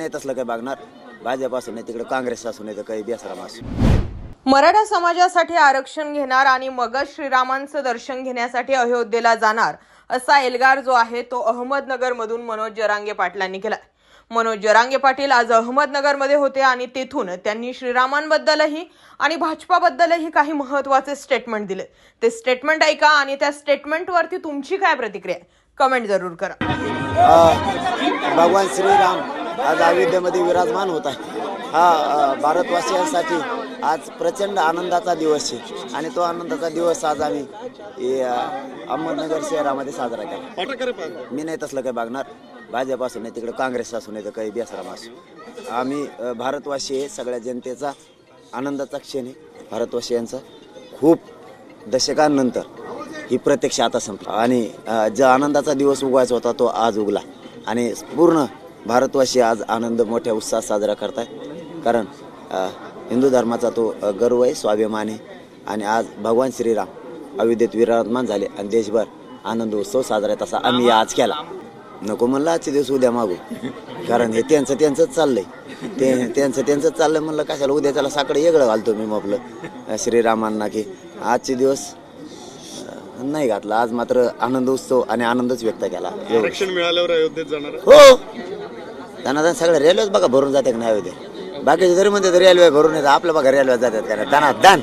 नाही तसलं काही बघणार. भाजप असू नाही तिकडे काँग्रेस असू नाही तर काही बेसराम असू मराठा समाजासाठी आरक्षण घेणार आणि मगच श्रीरामांचं दर्शन घेण्यासाठी अयोध्येला जाणार असा एल्गार जो आहे तो अहमदनगरमधून मनोज जरांगे पाटलांनी केला मनोज जरांगे पाटील आज अहमदनगरमध्ये होते आणि तेथून त्यांनी श्रीरामांबद्दलही आणि भाजपाबद्दलही काही महत्त्वाचे स्टेटमेंट दिले. ते स्टेटमेंट ऐका आणि त्या स्टेटमेंटवरती तुमची काय प्रतिक्रिया कमेंट जरूर करा. भगवान श्रीराम आज अयोध्येमध्ये विराजमान होत आहे. हा भारतवासियांसाठी आज प्रचंड आनंदाचा दिवस आहे. आणि तो आनंदाचा दिवस आज आम्ही अहमदनगर शहरामध्ये साजरा केला. मी नाही तसलं काही बघणार. भाजप असू नाही तिकडे काँग्रेस असू नये तर काही बेसराम असू आम्ही भारतवासी आहे सगळ्या जनतेचा आनंदाचा क्षण आहे. भारतवासियांचा खूप दशकांनंतर ही प्रत्यक्ष आता संपली. आणि जो आनंदाचा दिवस उगवायचा होता तो आज उगला. आणि पूर्ण भारतवासी आज आनंद मोठ्या उत्साहात साजरा करताय. कारण हिंदू धर्माचा तो गर्व आहे स्वाभिमान आहे. आणि आज भगवान श्रीराम अयोध्येत विराजमान झाले आणि देशभर आनंद उत्सव साजरा आहे तसा आम्ही आज केला. नको म्हणलं आजचे दिवस उद्या मागू. कारण हे त्यांचं त्यांचंच चाललंय. ते त्यांचं त्यांचंच चाललंय म्हणलं कशाला उद्या त्याला साकडं वेगळं घालतो मी मग श्रीरामांना की आजचे दिवस नाही घातला. आज मात्र आनंद उत्सव आणि आनंदच व्यक्त केला. आरक्षण मिळाल्यावर अयोध्येत जाणार आहे? हो. त्यांना सगळ्या रेल्वेच बघा भरून जाते का नाही होते. बाकीचे जरी म्हणते रेल्वे भरून येतात आपल्या बघा रेल्वे जातात का नाही. दान